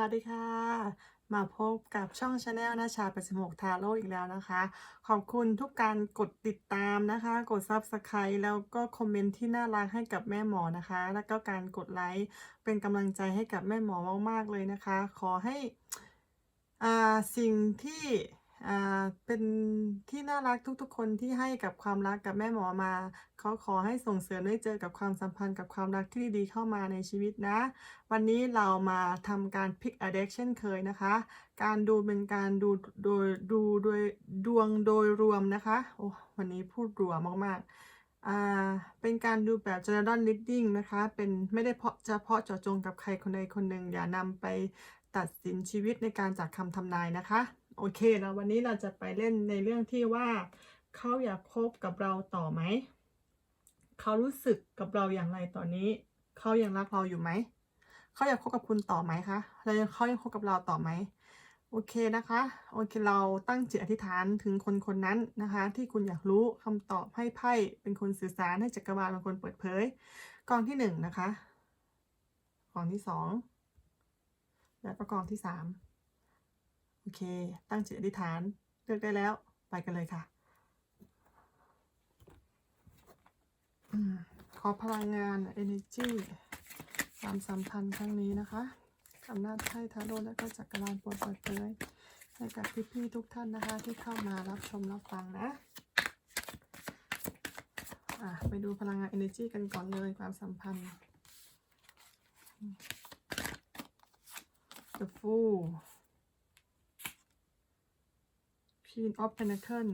วัสดีค่ะ มาพบกับช่องชาแนลนาชา86ทาโร่อีกแล้วนะคะ ขอบคุณทุกการกดติดตามนะคะ กด Subscribe แล้วก็คอมเมนต์ที่น่ารักให้กับแม่หมอนะคะ แล้วก็การกดไลค์เป็นกำลังใจให้กับแม่หมอมากๆเลยนะคะ ขอให้อาสิ่งที่ เป็นที่น่ารักทุกๆ คนที่ให้กับความรักกับแม่หมอมาเขาขอให้ส่งเสริมได้เจอกับความสัมพันธ์กับความรักที่ดีๆเข้ามาในชีวิตนะ วันนี้เรามาทำการ pick a deck เช่นเคยนะคะ การดูเป็นการดูโดยดูโดยดวงโดยรวมนะคะโอ้วันนี้พูดรัวมากๆอ่าเป็นการดูแบบ general reading นะคะ เป็นไม่ได้เพาะเฉพาะเจาะจงกับใครคนใดคนหนึ่งอย่านำไปตัดสินชีวิตในการจากคำทำนายนะคะ โอเคแล้ววันนี้เราจะไปเล่นในเรื่องที่ว่าเขาอยากคบกับเราต่อไหม เขารู้สึกกับเราอย่างไรตอนนี้ เขายังรักเราอยู่ไหม เขาอยากคบกับคุณต่อไหมคะแล้วเขายังคบกับเราต่อไหม โอเคนะคะ โอเคเราตั้งจิตอธิษฐานถึงคนคนนั้นนะคะ ที่คุณอยากรู้คำตอบให้ไพ่เป็นคนสื่อสารให้จักรวาลเป็นคนเปิดเผย กองที่หนึ่งนะคะ กองที่สอง แล้วก็กองที่สาม โอเค ตั้งจิตอธิษฐานเลือกได้แล้วไปกันเลยค่ะอขอพลังงาน energy ความสัมพันธ์ครั้งนี้นะคะอำนาจไพ่ทาโร่และก็จักรวาลโปรดเปิดเผยให้กับพี่ๆทุกท่านนะคะ ที่เข้ามารับชมรับฟังนะะไปดูพลังงาน energy กันก่อนเลยความสัมพันธ์ The Fool Queen of Pentacle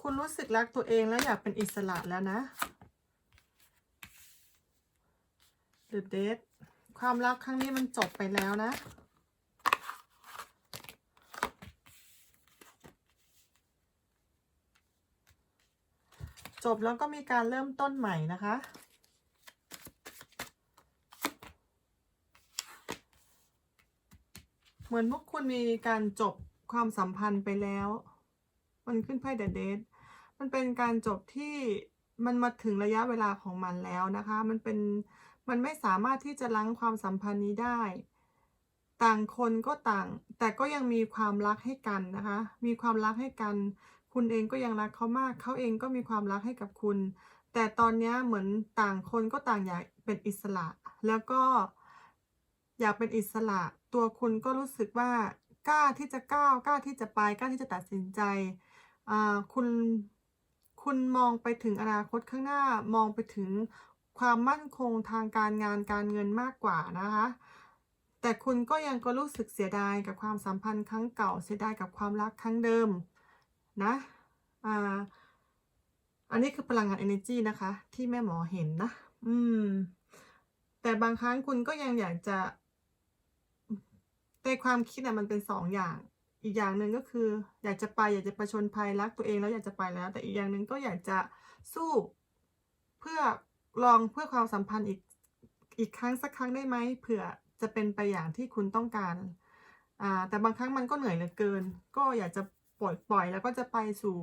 คุณรู้สึกรักตัวเองและอยากเป็นอิสระแล้วนะ The Dead ความรักครั้งนี้มันจบไปแล้วนะ จบแล้วก็มีการเริ่มต้นใหม่นะคะ เห มือนพวกคุณมีการจบความสัมพันธ์ไปแล้ว มันขึ้นไพ่เดอะเดทมันเป็นการจบที่มันมาถึงระยะเวลาของมันแล้วนะคะ มันเป็นมันไม่สามารถที่จะล้างความสัมพันธ์นี้ได้ ต่างคนก็ต่าง แต่ก็ยังมีความรักให้กันนะคะ มีความรักให้กัน คุณเองก็ยังรักเขามาก เขาเองก็มีความรักให้กับคุณ แต่ตอนนี้เหมือนต่างคนก็ต่างอยากเป็นอิสระ แล้วก็อยากเป็นอิสระ ตัวคุณก็รู้สึกว่ากล้าที่จะก้าวกล้าที่จะไปกล้าที่จะตัดสินใจคุณคุณมองไปถึงอนาคตข้างหน้ามองไปถึงความมั่นคงทางการงานการเงินมากกว่านะคะ แต่คุณก็ยังก็รู้สึกเสียดายกับความสัมพันธ์ครั้งเก่าเสียดายกับความรักครั้งเดิมนะอ่าอันนี้คือพลังงาน energy นะคะ ที่แม่หมอเห็นนะ อืม แต่บางครั้งคุณก็ยังอยากจะ ในความคิดอะมันเป็นสองอย่าง อีกอย่างหนึ่งก็คือ อยากจะไปอยากจะประชนภัยรักตัวเองแล้วอยากจะไปแล้ว แต่อีกอย่างหนึ่งก็อยากจะสู้เพื่อลองเพื่อความสัมพันธ์อีกอีกครั้งสักครั้งได้ไหมเผื่อจะเป็นไปอย่างที่คุณต้องการอ่าแต่บางครั้งมันก็เหนื่อยเหลือเกิน ก็อยากจะปล่อยปล่อยแล้วก็จะไปสู่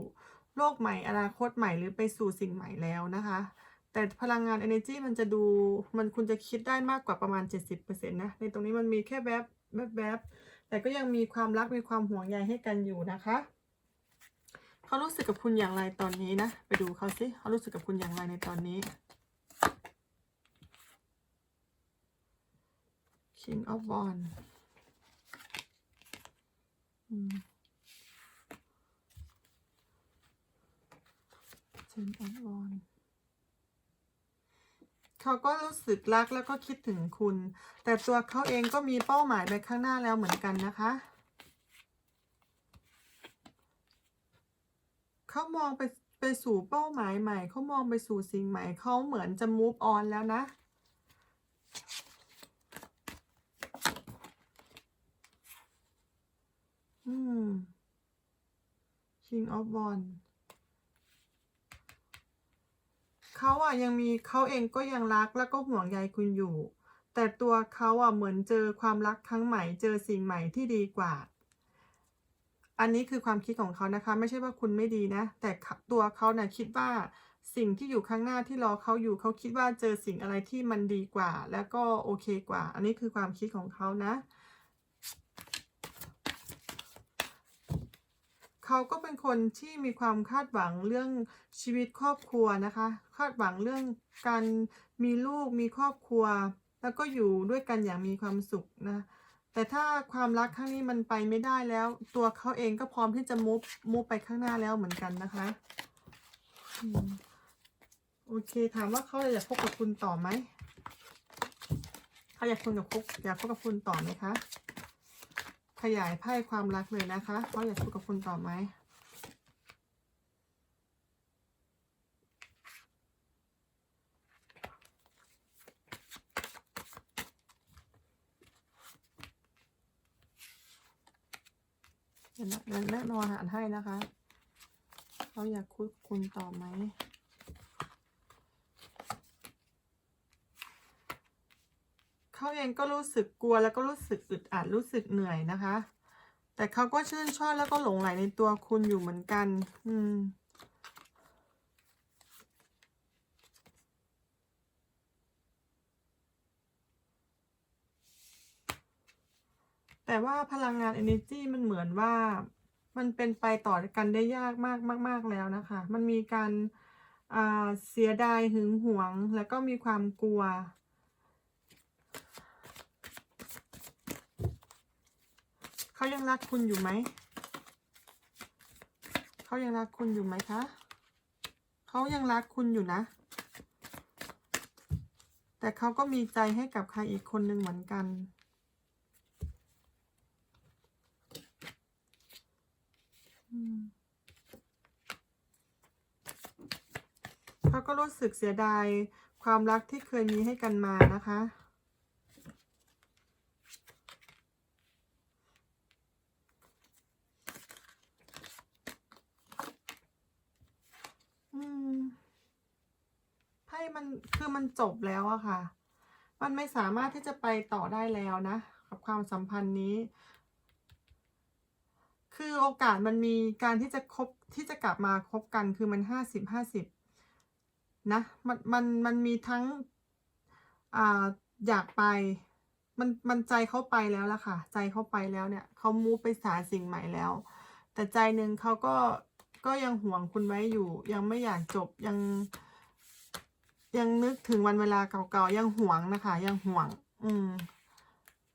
โลกใหม่อนาคตใหม่หรือไปสู่สิ่งใหม่แล้วนะคะ แต่พลังงาน energy มันจะดูมันคุณจะคิดได้มากกว่าประมาณ 70%นะในตรงนี้มันมีแค่แวบบ แวบแต่ก็ยังมีความรักมีความห่วงใยให้กันอยู่นะคะเขารู้สึกกับคุณอย่างไรตอนนี้นะ ไปดูเขาสิเขารู้สึกกับคุณอย่างไรในตอนนี้ King of Wands อืม Ten of Wands เขาก็รู้สึกรักแล้วก็คิดถึงคุณ แต่ตัวเขาเองก็มีเป้าหมายไปข้างหน้าแล้วเหมือนกันนะคะ เขามองไปไปสู่เป้าหมายใหม่ เขามองไปสู่สิ่งใหม่ เขาเหมือนจะ move on แล้วนะอืม King of Wands เขาอะยังมีเขาเองก็ยังรักแล้วก็ห่วงใยคุณอยู่ แต่ตัวเขาอะเหมือนเจอความรักครั้งใหม่เจอสิ่งใหม่ที่ดีกว่า อันนี้คือความคิดของเขานะคะ ไม่ใช่ว่าคุณไม่ดีนะ แต่ตัวเขาเนี่ยคิดว่าสิ่งที่อยู่ข้างหน้าที่รอเขาอยู่เขาคิดว่าเจอสิ่งอะไรที่มันดีกว่า แล้วก็โอเคกว่า อันนี้คือความคิดของเขานะ เขาก็เป็นคนที่มีความคาดหวังเรื่องชีวิตครอบครัวนะคะ คาดหวังเรื่องการมีลูกมีครอบครัว แล้วก็อยู่ด้วยกันอย่างมีความสุขนะแต่ถ้าความรักครั้งนี้มันไปไม่ได้แล้ว ตัวเขาเองก็พร้อมที่จะมุฟมุฟไปข้างหน้าแล้วเหมือนกันนะคะโอเค ถามว่าเขาอยากพบกับคุณต่อไหมเขาอยากคุณกับคุกอยากพบกับคุณต่อไหมคะ ขยายไพ่ความรักเลยนะคะเขาอยากพบกับคุณต่อไหมเดี๋ยวนแม่นอนหารให้นะคะ เขาอยากคุยกับคุณต่อไหม เขาเองก็รู้สึกกลัวแล้วก็รู้สึกอึดอัดรู้สึกเหนื่อยนะคะ แต่เขาก็ชื่นชอบแล้วก็หลงไหลในตัวคุณอยู่เหมือนกัน อืมแต่ว่าพลังงาน energy มันเหมือนว่ามันเป็นไปต่อกันได้ยากมากมาก ๆ แล้วนะคะ มันมีการเสียดายหึงหวง แล้วก็มีความกลัว เขายังรักคุณอยู่ไหม เขายังรักคุณอยู่ไหมคะ เขายังรักคุณอยู่นะ แต่เขาก็มีใจให้กับใครอีกคนหนึ่งเหมือนกัน อืมเขาก็รู้สึกเสียดายความรักที่เคยมีให้กันมานะคะ อืมไพ่ มันคือมันจบแล้วอะค่ะ มันไม่สามารถที่จะไปต่อได้แล้วนะ กับความสัมพันธ์นี้ คือโอกาสมันมีการที่จะคบที่จะกลับมาคบกันคือมันห้าสิบห้าสิบนะมันมันมันมีทั้งอ่าอยากไปมันมันใจเขาไปแล้วล่ะค่ะ ใจเขาไปแล้วเนี่ยเขามูไปสาสิ่งใหม่แล้ว แต่ใจหนึ่งเขาก็ก็ยังห่วงคุณไว้อยู่ ยังไม่อยากจบยัง ยังนึกถึงวันเวลาเก่าๆยังห่วงนะคะ ยังห่วง อืม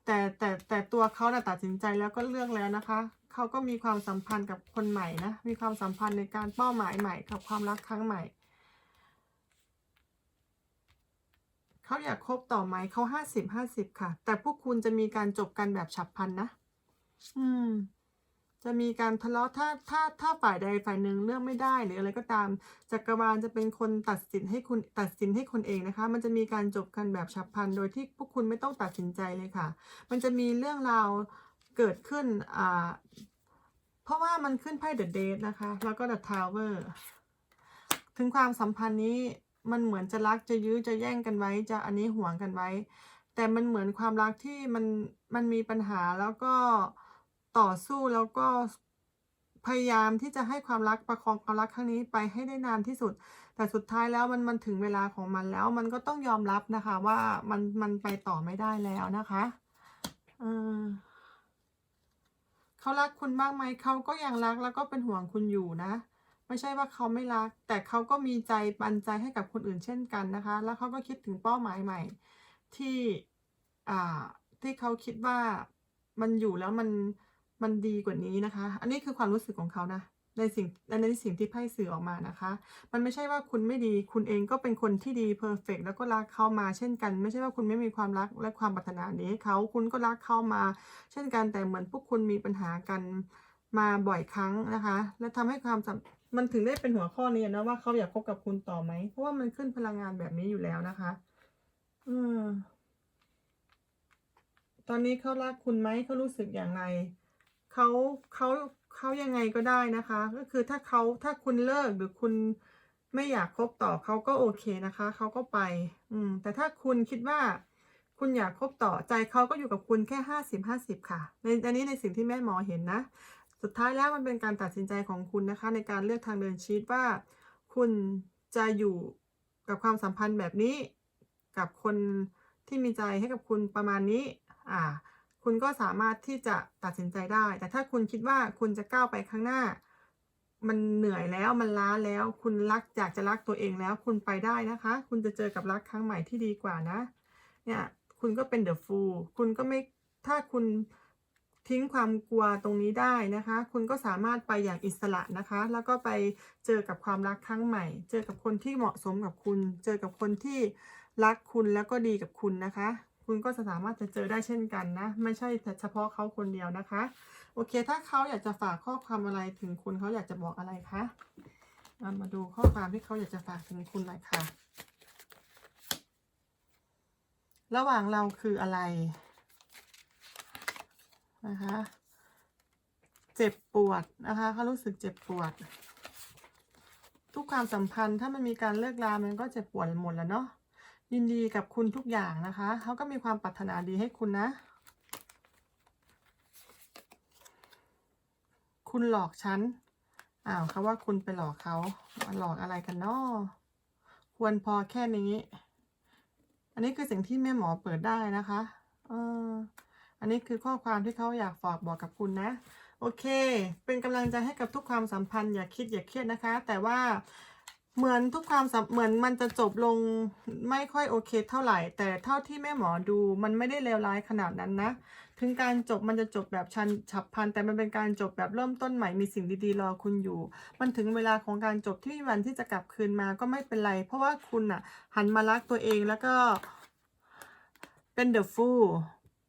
แต่แต่แต่ตัวเขาน่ะตัดสินใจแล้วก็เลือกแล้วนะคะเขาก็มีความสัมพันธ์กับคนใหม่นะมีความสัมพันธ์ในการเป้าหมายใหม่กับความรักครั้งใหม่เขาอยากคบต่อไหมเขาห้าสิบห้าสิบค่ะ แต่พวกคุณจะมีการจบกันแบบฉับพลันนะ อืม จะมีการทะเลาะถ้าถ้าถ้าฝ่ายใดฝ่ายหนึ่งเลือกไม่ได้หรืออะไรก็ตามจักรวาลจะเป็นคนตัดสินให้คุณตัดสินให้คนเองนะคะ มันจะมีการจบกันแบบฉับพลันโดยที่พวกคุณไม่ต้องตัดสินใจเลยค่ะ มันจะมีเรื่องราวเกิดขึ้นอ่าเพราะว่ามันขึ้นไพ่เดอะเดทนะคะ แล้วก็เดอะทาวเวอร์ถึงความสัมพันธ์นี้มันเหมือนจะรักจะยื้อจะแย่งกันไว้จะอันนี้ห่วงกันไว้ แต่มันเหมือนความรักที่มันมันมีปัญหาแล้วก็ ต่อสู้แล้วก็พยายามที่จะให้ความรักประคองความรักครั้งนี้ไปให้ได้นานที่สุด แต่สุดท้ายแล้วมันมันถึงเวลาของมันแล้ว มันก็ต้องยอมรับนะคะว่ามันมันไปต่อไม่ได้แล้วนะคะเออเขารักคุณมากไหมเขาก็ยังรักแล้วก็เป็นห่วงคุณอยู่นะ ไม่ใช่ว่าเขาไม่รัก แต่เขาก็มีใจปันใจให้กับคนอื่นเช่นกันนะคะ แล้วเขาก็คิดถึงเป้าหมายใหม่ ที่อ่าที่เขาคิดว่ามันอยู่แล้วมัน มันดีกว่านี้นะคะ อันนี้คือความรู้สึกของเขานะในสิ่งและในสิ่งที่ไพ่สื่อออกมานะคะ มันไม่ใช่ว่าคุณไม่ดี คุณเองก็เป็นคนที่ดีเพอร์เฟกแล้วก็รักเขามาเช่นกัน ไม่ใช่ว่าคุณไม่มีความรักและความปรารถนานี้เขาคุณก็รักเขามา เช่นกันแต่เหมือนพวกคุณมีปัญหากันมาบ่อยครั้งนะคะ และทำให้ความมมันถึงได้เป็นหัวข้อนี้นะว่าเขาอยากคบกับคุณต่อไหมเพราะว่ามันขึ้นพลังงานแบบนี้อยู่แล้วนะคะ อืมตอนนี้เขารักคุณไหมเขารู้สึกอย่างไร เขาเขาเขายังไงก็ได้นะคะ ก็คือถ้าเขาถ้าคุณเลิกหรือคุณไม่อยากคบต่อเขาก็โอเคนะคะเขาก็ไป อืม แต่ถ้าคุณคิดว่า คุณอยากคบต่อใจเขาก็อยู่กับคุณแค่ห้าสิบห้าสิบค่ะ ในอันนี้ในสิ่งที่แม่หมอเห็นนะ สุดท้ายแล้วมันเป็นการตัดสินใจของคุณนะคะ ในการเลือกทางเดินชีวิตว่า คุณจะอยู่กับความสัมพันธ์แบบนี้ กับคนที่มีใจให้กับคุณประมาณนี้ อ่า คุณก็สามารถที่จะตัดสินใจได้ แต่ถ้าคุณคิดว่าคุณจะก้าวไปข้างหน้า มันเหนื่อยแล้วมันล้าแล้ว คุณรักอยากจะรักตัวเองแล้ว คุณไปได้นะคะ คุณจะเจอกับรักครั้งใหม่ที่ดีกว่านะ เนี่ยคุณก็เป็นเดอะฟูลคุณก็ไม่ถ้าคุณทิ้งความกลัวตรงนี้ได้นะคะ คุณก็สามารถไปอย่างอิสระนะคะ แล้วก็ไปเจอกับความรักครั้งใหม่ เจอกับคนที่เหมาะสมกับคุณ เจอกับคนที่รักคุณแล้วก็ดีกับคุณนะคะ คุณก็จะสามารถจะเจอได้เช่นกันนะ ไม่ใช่แต่เฉพาะเขาคนเดียวนะคะ โอเค ถ้าเขาอยากจะฝากข้อความอะไรถึงคุณเขาอยากจะบอกอะไรคะามาดูข้อความที่เขาอยากจะฝากถึงคุณหน่อยค่ะ ระหว่างเราคืออะไรนะคะ เจ็บปวดนะคะเขารู้สึกเจ็บปวด ทุกความสัมพันธ์ถ้ามันมีการเลิกลา มันก็เจ็บปวดหมดแล้วเนาะ ยินดีกับคุณทุกอย่างนะคะ เขาก็มีความปรารถนาดีให้คุณนะ คุณหลอกฉัน อ้าวเขาว่าคุณไปหลอกเขาหลอกอะไรกันนาะควรพอแค่นี้ อันนี้คือสิ่งที่แม่หมอเปิดได้นะคะเอออันนี้คือข้อความที่เขาอยากฝากบอกกับคุณนะ โอเค เป็นกำลังใจให้กับทุกความสัมพันธ์อย่าคิดอย่าเครียดนะคะ แต่ว่า เหมือนทุกความสัมเหมือนมันจะจบลงไม่ค่อยโอเคเท่าไหร่ แต่เท่าที่แม่หมอดูมันไม่ได้เลวร้ายขนาดนั้นนะ ถึงการจบมันจะจบแบบชันฉับพลัน แต่มันเป็นการจบแบบเริ่มต้นใหม่มีสิ่งดีๆรอคุณอยู่ มันถึงเวลาของการจบที่มีวันที่จะกลับคืนมาก็ไม่เป็นไร เพราะว่าคุณอะหันมารักตัวเองแล้วก็เป็น the fool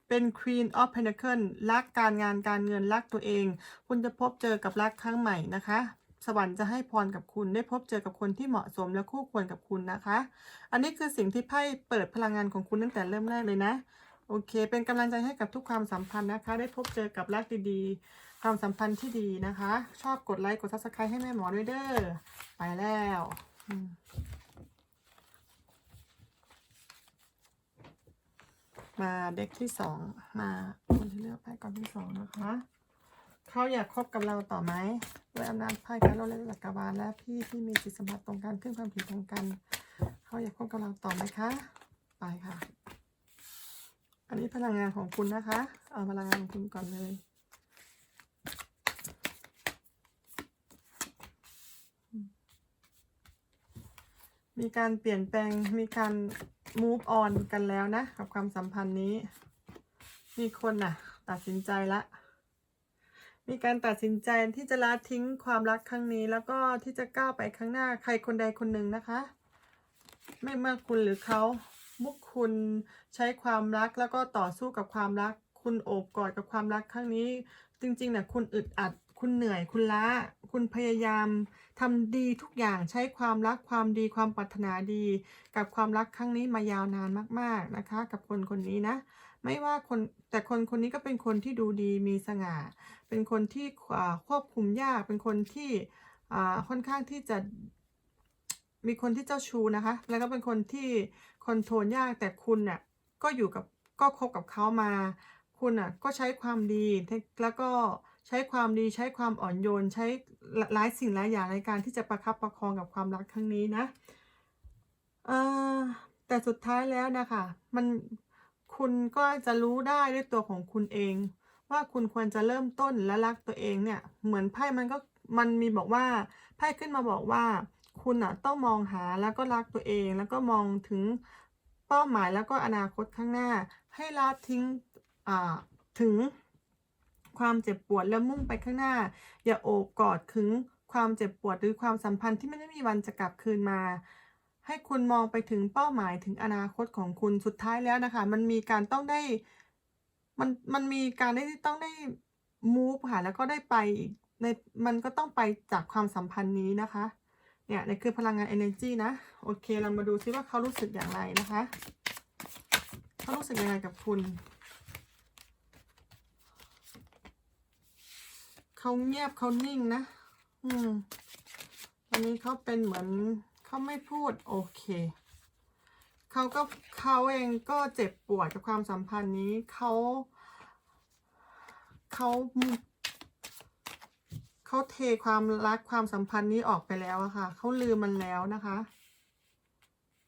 เป็น Queen of Pentacle รักการงานการเงินรักตัวเอง คุณจะพบเจอกับรักครั้งใหม่นะคะ สวรรค์จะให้พรกับคุณได้พบเจอกับคนที่เหมาะสมและคู่ควรกับคุณนะคะ อันนี้คือสิ่งที่ไพ่เปิดพลังงานของคุณตั้งแต่เริ่มแรกเลยนะ โอเค เป็นกำลังใจให้กับทุกความสัมพันธ์นะคะ ได้พบเจอกับรักดีๆ ความสัมพันธ์ที่ดีนะคะ ชอบกดไลค์กดซับสไครต์ให้แม่หมอด้วยเด้อไปแล้วมาเด็กที่สองมาคนที่เลือกไพ่ก่อนที่สองนะคะ เขาอยากคบกับเราต่อไหมด้วยอำนาจไพ่การโลเลจักรวาลและพี่ที่มีจิตสัมผัสตรงกันขึ้นความผิดตรงกัน เขาอยากคบกับเราต่อไหมคะ ไปค่ะ อันนี้พลังงานของคุณนะคะ เอาพลังงานของคุณก่อนเลยมีการเปลี่ยนแปลง มีการ move on กันแล้วนะ กับความสัมพันธ์นี้ มีคนน่ะ ตัดสินใจละ มีการตัดสินใจที่จะละทิ้งความรักครั้งนี้ แล้วก็ที่จะก้าวไปข้างหน้าใครคนใดคนหนึ่งนะคะ ไม่ว่าคุณหรือเขามุกคุณใช้ความรักแล้วก็ต่อสู้กับความรัก คุณโอบกอดกับความรักครั้งนี้ จริงๆเนี่ยคุณอึดอัด คุณเหนื่อยคุณล้า คุณพยายามทำดีทุกอย่างใช้ความรักความดีความปรารถนาดี กับความรักครั้งนี้มายาวนานมาก ๆนะคะ กับคนคนนี้นะ ไม่ว่าคนแต่คนคนนี้ก็เป็นคนที่ดูดีมีสง่า เป็นคนที่ควบคุมยาก เป็นคนที่ค่อนข้างที่จะมีคนที่เจ้าชู้นะคะ แล้วก็เป็นคนที่คอนโทรลยากแต่คุณน่ะก็อยู่กับก็คบกับเขามา คุณน่ะก็ใช้ความดีแล้วก็ใช้ความดีใช้ความอ่อนโยน ใช้หลายสิ่งหลายอย่างในการที่จะประคับประคองกับความรักครั้งนี้นะแต่สุดท้ายแล้วนะคะมัน คุณก็จะรู้ได้ด้วยตัวของคุณเอง ว่าคุณควรจะเริ่มต้นและรักตัวเองเนี่ย เหมือนไพ่มันก็มันมีบอกว่าไพ่ขึ้นมาบอกว่า คุณอะต้องมองหาแล้วก็รักตัวเอง แล้วก็มองถึงเป้าหมายแล้วก็อนาคตข้างหน้า ให้ละทิ้งอ่าถึงความเจ็บปวดแล้วมุ่งไปข้างหน้า อย่าโอบกอดถึงความเจ็บปวดหรือความสัมพันธ์ที่ไม่ได้มีวันจะกลับคืนมา ให้คุณมองไปถึงเป้าหมายถึงอนาคตของคุณสุดท้ายแล้วนะคะ มันมีการต้องได้ มันมันมีการได้ต้องได้ move ค่ะแล้วก็ได้ไปในมันก็ต้องไปจากความสัมพันธ์นี้นะคะ เนี่ยนี่คือพลังงาน energy นะ โอเค เรามาดูซิว่าเขารู้สึกอย่างไรนะคะ เขารู้สึกยังไงกับคุณ เขาเงียบเขานิ่งนะ อืมตอนนี้เขาเป็นเหมือน เขาไม่พูดโอเคเขาก็เขาเองก็เจ็บปวดกับความสัมพันธ์นี้เขาเขาเขาเทความรักความสัมพันธ์นี้ออกไปแล้วอะค่ะเขาลืมมันแล้วนะคะ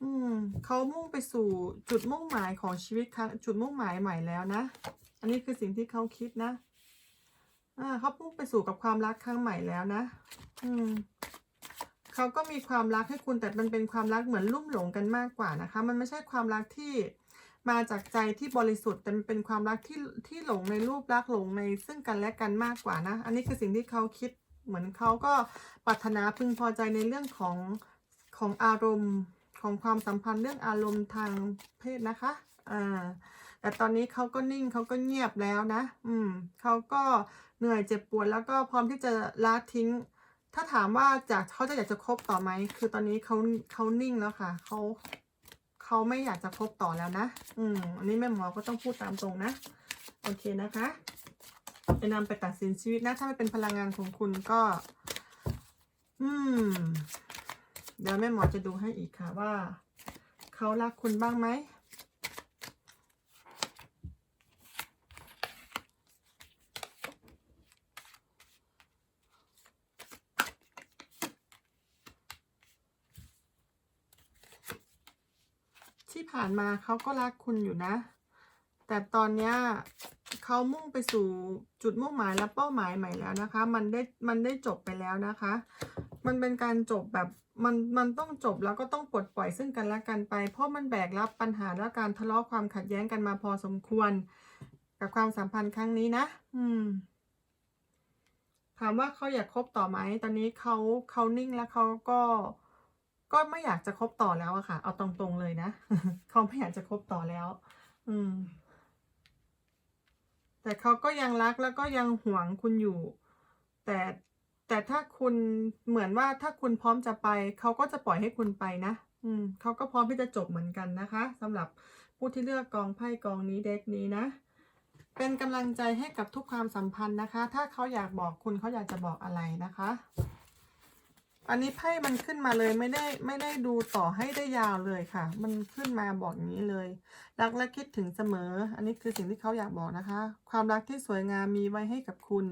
อืมเขามุ่งไปสู่จุดมุ่งหมายของชีวิตครั้งจุดมุ่งหมายใหม่แล้วนะ อันนี้คือสิ่งที่เขาคิดนะ อ่าเขาพุ่งไปสู่กับความรักครั้งใหม่แล้วนะ อืม เขาก็มีความรักให้คุณแต่มันเป็นความรักเหมือนลุ่มหลงกันมากกว่านะคะ มันไม่ใช่ความรักที่มาจากใจที่บริสุทธิ์แต่มันเป็นความรักที่ที่หลงในรูปรักหลงในซึ่งกันและกันมากกว่านะ อันนี้คือสิ่งที่เขาคิดเหมือนเขาก็ปรารถนาพึงพอใจในเรื่องของของอารมณ์ของความสัมพันธ์เรื่องอารมณ์ทางเพศนะคะอ่าแต่ตอนนี้เขาก็นิ่งเขาก็เงียบแล้วนะ อืมเขาก็เหนื่อยเจ็บปวดแล้วก็พร้อมที่จะละทิ้ง ถ้าถามว่าจากเขาจะอยากจะคบต่อไหม คือตอนนี้เขาเขานิ่งแล้วค่ะ เขาเขาไม่อยากจะคบต่อแล้วนะ อืม อันนี้แม่หมอก็ต้องพูดตามตรงนะ โอเคนะคะจะนำไปตัดสินชีวิตนะ ถ้าไม่เป็นพลังงานของคุณก็ อืม เดี๋ยวแม่หมอจะดูให้อีกค่ะว่า เขารักคุณบ้างไหม ที่ ผ่านมาเขาก็รักคุณอยู่นะ แต่ตอนเนี้ยเขามุ่งไปสู่จุดมุ่งหมายและเป้าหมายใหม่แล้วนะคะ มันได้มันได้จบไปแล้วนะคะ มันเป็นการจบแบบมันมันต้องจบแล้วก็ต้องปลดปล่อยซึ่งกันและกันไป เพราะมันแบกรับปัญหาและการทะเลาะความขัดแย้งกันมาพอสมควร กับความสัมพันธ์ครั้งนี้นะ อืม ถามว่าเขาอยากคบต่อไหมตอนนี้เขาเขานิ่งแล้วเขาก็ ก็ไม่อยากจะคบต่อแล้วอะค่ะ เอาตรงๆเลยนะเขาไม่อยากจะคบต่อแล้ว อืม แต่เขาก็ยังรักแล้วก็ยังหวงคุณอยู่ แต่แต่ถ้าคุณเหมือนว่าถ้าคุณพร้อมจะไป เขาก็จะปล่อยให้คุณไปนะ อืมเขาก็พร้อมที่จะจบเหมือนกันนะคะสำหรับผู้ที่เลือกกองไพ่กองนี้เด็กนี้นะเป็นกำลังใจให้กับทุกความสัมพันธ์นะคะ ถ้าเขาอยากบอกคุณเขาอยากจะบอกอะไรนะคะ อันนี้ไพ่มันขึ้นมาเลยไม่ได้ไม่ได้ดูต่อให้ได้ยาวเลยค่ะ มันขึ้นมาบอกอย่างนี้เลย รักและคิดถึงเสมอ อันนี้คือสิ่งที่เขาอยากบอกนะคะ ความรักที่สวยงามมีไว้ให้กับคุณ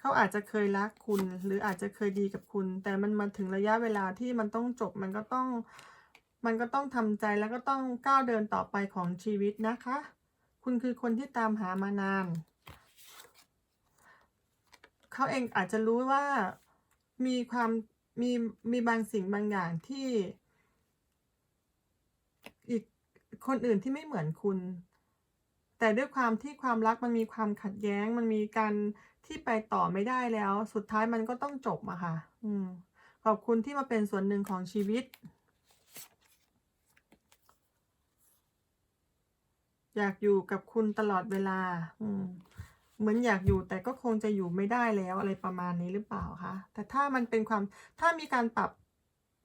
เขาอาจจะเคยรักคุณ หรืออาจจะเคยดีกับคุณ แต่มันมาถึงระยะเวลาที่มันต้องจบมันก็ต้อง มันก็ต้องทำใจแล้วก็ต้องก้าวเดินต่อไปของชีวิตนะคะ คุณคือคนที่ตามหามานานเขาเองอาจจะรู้ว่ามีความ มีมีบางสิ่งบางอย่างที่ อีกคนอื่นที่ไม่เหมือนคุณ แต่ด้วยความที่ความรักมันมีความขัดแย้ง มันมีการที่ไปต่อไม่ได้แล้ว สุดท้ายมันก็ต้องจบอะค่ะ อืม ขอบคุณที่มาเป็นส่วนหนึ่งของชีวิต อยากอยู่กับคุณตลอดเวลา อืม เหมือนอยากอยู่แต่ก็คงจะอยู่ไม่ได้แล้วอะไรประมาณนี้หรือเปล่าคะแต่ถ้ามันเป็นความถ้ามีการปรับ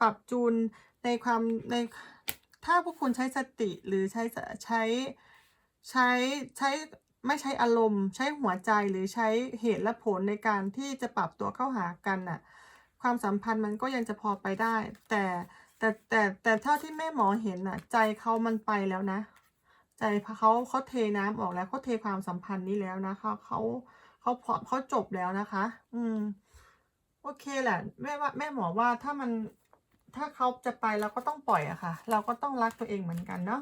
ปรับจูนในความในถ้าพวกคุณใช้สติหรือใช้ใช้ใช้ใช้ไม่ใช้อารมณ์ ใช้หัวใจหรือใช้เหตุและผลในการที่จะปรับตัวเข้าหากันน่ะความสัมพันธ์มันก็ยังจะพอไปได้ แต่แต่แต่แต่เท่าที่แม่หมอเห็นน่ะ ใจเขามันไปแล้วนะ ใจเขาเขาเทน้ำออกแล้วเขาเทความสัมพันธ์นี้แล้วนะคะเขาเขาพอเขาจบแล้วนะคะ อืม โอเคแหละแม่ว่าแม่หมอว่าถ้ามันถ้าเขาจะไปเราก็ต้องปล่อยอะค่ะ เราก็ต้องรักตัวเองเหมือนกันเนาะ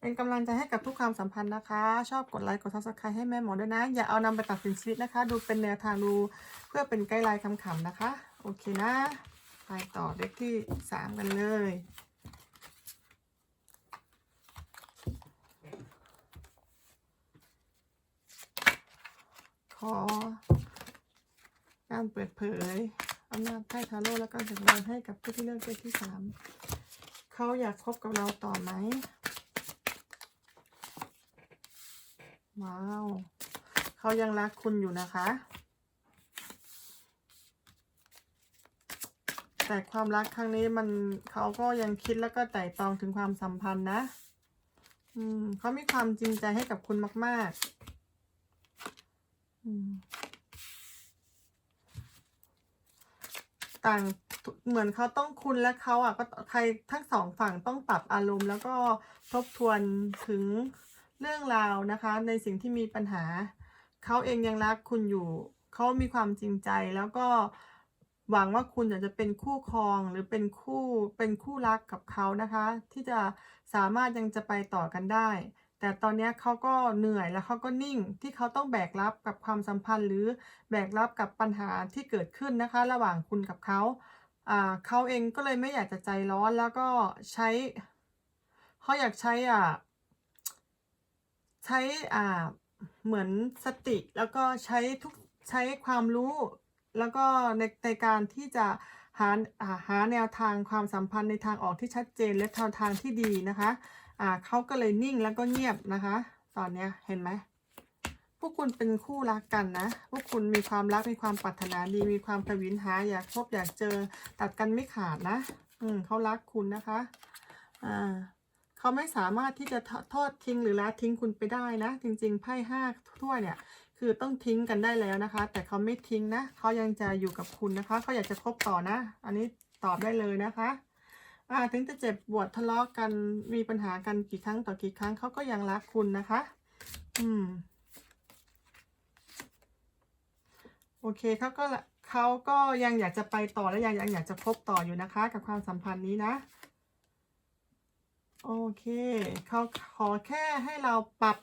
เป็นกำลังใจให้กับทุกความสัมพันธ์นะคะ ชอบกดไลค์กดซับสไครต์ให้แม่หมอด้วยนะ อย่าเอานำไปตัดสินชีวิตนะคะ ดูเป็นแนวทางดูเพื่อเป็นไกด์ไลน์คำๆนะคะ โอเคนะ ไปต่อเด็กที่สามกันเลย ขอ การเปิดเผยอำนาจไพ่ทาโร่และการจัดการให้กับผู้ที่เลือกเพศที่สามเขาอยากคบกับเราต่อไหมว้าวเขายังรักคุณอยู่นะคะ แต่ความรักครั้งนี้มันเขาก็ยังคิดแล้วก็ไต่ตองถึงความสัมพันธ์นะ อืมเขามีความจริงใจให้กับคุณมาก ๆ ต่างเหมือนเขาต้องคุณและเขาอะก็ใครทั้งสองฝั่งต้องปรับอารมณ์ แล้วก็ทบทวนถึงเรื่องราวนะคะ ในสิ่งที่มีปัญหา เขาเองยังรักคุณอยู่ เขามีความจริงใจแล้วก็หวังว่าคุณอยากจะเป็นคู่ครองหรือเป็นคู่เป็นคู่รักกับเขานะคะ ที่จะสามารถยังจะไปต่อกันได้ แต่ตอนนี้เขาก็เหนื่อยแล้วเขาก็นิ่งที่เขาต้องแบกรับกับความสัมพันธ์ หรือแบกรับกับปัญหาที่เกิดขึ้นนะคะ ระหว่างคุณกับเขาเขาเองก็เลยไม่อยากจะใจร้อนแล้วก็ใช้เขาอยากใช้อ่าใช้อ่าเหมือนสติแล้วก็ใช้ทุกใช้ความรู้แล้วก็ในในการที่จะหาหาแนวทางความสัมพันธ์ในทางออกที่ชัดเจนและทางทางที่ดีนะคะ อ่าเขาก็เลยนิ่งแล้วก็เงียบนะคะ ตอนเนี้ยเห็นไหมพวกคุณเป็นคู่รักกันนะ พวกคุณมีความรักมีความปรารถนาดีมีความทวินหา อยากพบอยากเจอตัดกันไม่ขาดนะ อืมเขารักคุณนะคะอ่าเขาไม่สามารถที่จะทอดทิ้งหรือละทิ้งคุณไปได้นะ จริงๆไพ่ห้าถ้วยเนี่ย คือต้องทิ้งกันได้แล้วนะคะ แต่เขาไม่ทิ้งนะเขายังจะอยู่กับคุณนะคะเขาอยากจะคบต่อนะ อันนี้ตอบได้เลยนะคะ ถึงจะเจ็บปวดทะเลาะกันมีปัญหากันกี่ครั้งต่อกี่ครั้งเขาก็ยังรักคุณนะคะ อืม โอเคเขาก็เขาก็ยังอยากจะไปต่อและยังยังอยากจะคบต่ออยู่นะคะ กับความสัมพันธ์นี้นะโอเคเขาขอแค่ให้เราปรับ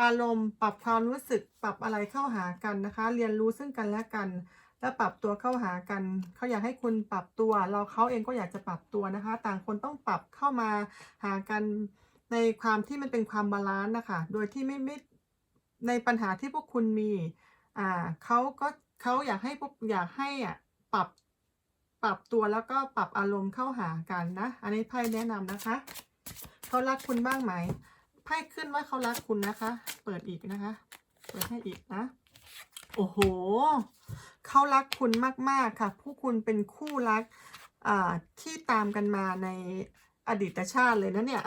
อารมณ์ ปรับความรู้สึก ปรับอะไรเข้าหากันนะคะ เรียนรู้ซึ่งกันและกัน แล้วปรับตัวเข้าหากันเขาอยากให้คุณปรับตัว เราเขาเองก็อยากจะปรับตัวนะคะ ต่างคนต้องปรับเข้ามาหากันในความที่มันเป็นความบาลานซ์นะคะ โดยที่ไม่ไม่ในปัญหาที่พวกคุณมีอ่าเขาก็เขาอยากให้พวกอยากให้อะปรับปรับตัวแล้วก็ปรับอารมณ์เข้าหากันนะ อันนี้ไพ่แนะนำนะคะเขารักคุณบ้างไหมไพ่ขึ้นว่าเขารักคุณนะคะ เปิดอีกนะคะ เปิดให้อีกนะ โอ้โห เขารักคุณมาก ๆ ค่ะ ผู้คุณเป็นคู่รักอ่าที่ตามกันมาในอดีตชาติเลยนะเนี่ย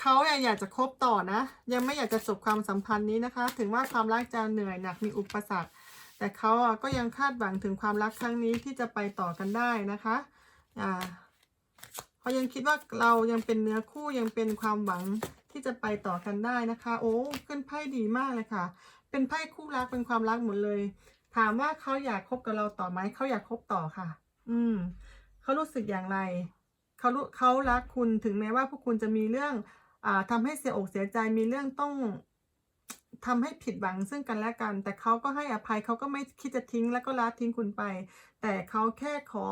เขายังอยากจะคบต่อนะ ยังไม่อยากจะจบความสัมพันธ์นี้นะคะ ถึงว่าความรักจะเหนื่อยหนักมีอุปสรรค แต่เขาก็ยังคาดหวังถึงความรักครั้งนี้ที่จะไปต่อกันได้นะคะอ่าเขายังคิดว่าเรายังเป็นเนื้อคู่ยังเป็นความหวัง ที่จะไปต่อกันได้นะคะ โอ้ขึ้นไพ่ดีมากเลยค่ะ เป็นไพ่คู่รักเป็นความรักหมดเลย ถามว่าเขาอยากคบกับเราต่อไหมเขาอยากคบต่อค่ะ อืมเขารู้สึกอย่างไรเขารู้เขารักคุณถึงแม้ว่าพวกคุณจะมีเรื่องอ่าทำให้เสียอกเสียใจมีเรื่องต้องทำให้ผิดหวังซึ่งกันและกัน แต่เขาก็ให้อภัยเขาก็ไม่คิดจะทิ้งแล้วก็ละทิ้งคุณไป แต่เขาแค่ขอ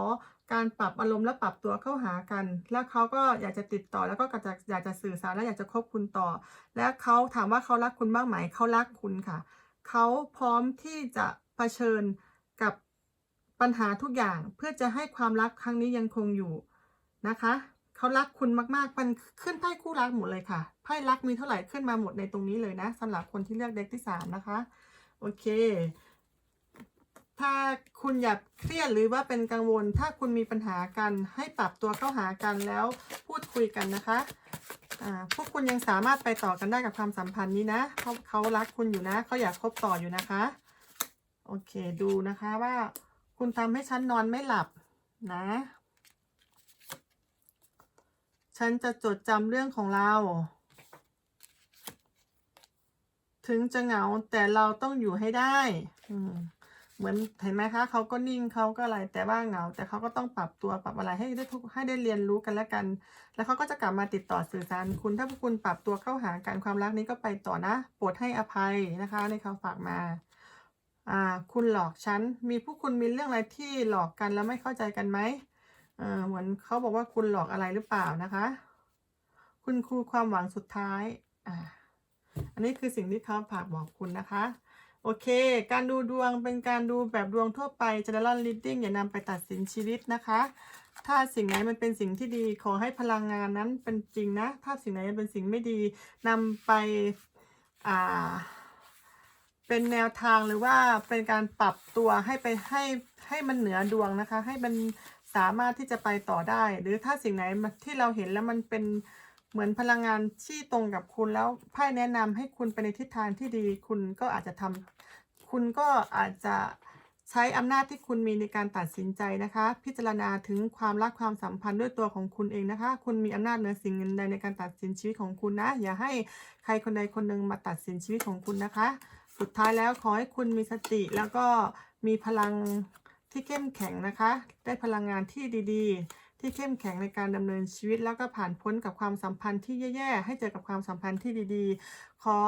การปรับอารมณ์และปรับตัวเข้าหากัน แล้วเขาก็อยากจะติดต่อแล้วก็อยากจะอยากจะสื่อสารและอยากจะคบคุณต่อ และเขาถามว่าเขารักคุณบ้างไหมเขารักคุณค่ะ เขาพร้อมที่จะเผชิญกับปัญหาทุกอย่างเพื่อจะให้ความรักครั้งนี้ยังคงอยู่นะคะเขารักคุณมากๆมันขึ้นไพ่คู่รักหมดเลยค่ะไพ่รักมีเท่าไหร่ขึ้นมาหมดในตรงนี้เลยนะสำหรับคนที่เลือกเด็กที่สามนะคะ โอเค ถ้าคุณอยากเครียดหรือว่าเป็นกังวล ถ้าคุณมีปัญหากันให้ปรับตัวเข้าหากันแล้วพูดคุยกันนะคะพวกคุณยังสามารถไปต่อกันได้กับความสัมพันธ์นี้นะเขาเขารักคุณอยู่นะเขาอยากคบต่ออยู่นะคะ โอเคดูนะคะว่าคุณทำให้ฉันนอนไม่หลับนะ ฉันจะจดจำเรื่องของเรา ถึงจะเหงาแต่เราต้องอยู่ให้ได้ อืม เหมือนเห็นไหมคะเขาก็นิ่งเขาก็อะไรแต่ว่าเหงา แต่เขาก็ต้องปรับตัวปรับอะไรให้ได้ทุกให้ได้เรียนรู้กันและกัน แล้วเขาก็จะกลับมาติดต่อสื่อสารคุณ ถ้าพวกคุณปรับตัวเข้าหากันความรักนี้ก็ไปต่อนะโปรดให้อภัยนะคะในเขาฝากมาอ่าคุณหลอกฉันมีผู้คุณมีเรื่องอะไรที่หลอกกันแล้วไม่เข้าใจกันไหมเออเหมือนเขาบอกว่าคุณหลอกอะไรหรือเปล่านะคะ คุณครูความหวังสุดท้ายอ่าอันนี้คือสิ่งที่เขาฝากบอกคุณนะคะ โอเค การดูดวงเป็นการดูแบบดวงทั่วไป general reading อย่านำไปตัดสินชีวิตนะคะ ถ้าสิ่งไหนมันเป็นสิ่งที่ดีขอให้พลังงานนั้นเป็นจริงนะ ถ้าสิ่งไหนมันเป็นสิ่งไม่ดีนำไปอ่าเป็นแนวทางหรือว่าเป็นการปรับตัวให้ไปให้ให้มันเหนือดวงนะคะ ให้มันสามารถที่จะไปต่อได้ หรือถ้าสิ่งไหนมันที่เราเห็นแล้วมันเป็น เหมือนพลังงานที่ตรงกับคุณแล้วไพ่แนะนำให้คุณไปในทิศทางที่ดี คุณก็อาจจะทำคุณก็อาจจะใช้อำนาจที่คุณมีในการตัดสินใจนะคะ พิจารณาถึงความรักความสัมพันธ์ด้วยตัวของคุณเองนะคะ คุณมีอำนาจเหนือสิ่งใดในการตัดสินชีวิตของคุณนะ อย่าให้ใครคนใดคนหนึ่งมาตัดสินชีวิตของคุณนะคะ สุดท้ายแล้วขอให้คุณมีสติแล้วก็มีพลังที่เข้มแข็งนะคะ ได้พลังงานที่ดี ๆ ที่เข้มแข็งในการดำเนินชีวิต แล้วก็ผ่านพ้นกับความสัมพันธ์ที่แย่ๆ ให้เจอกับความสัมพันธ์ที่ดีๆ ขอ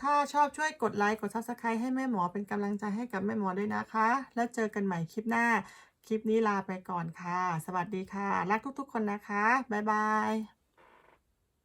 ถ้าชอบช่วยกดไลค์กดซับสไครต์ให้แม่หมอเป็นกำลังใจให้กับแม่หมอด้วยนะคะ แล้วเจอกันใหม่คลิปหน้า คลิปนี้ลาไปก่อนค่ะ สวัสดีค่ะ รักทุกๆคนนะคะ บ๊ายบาย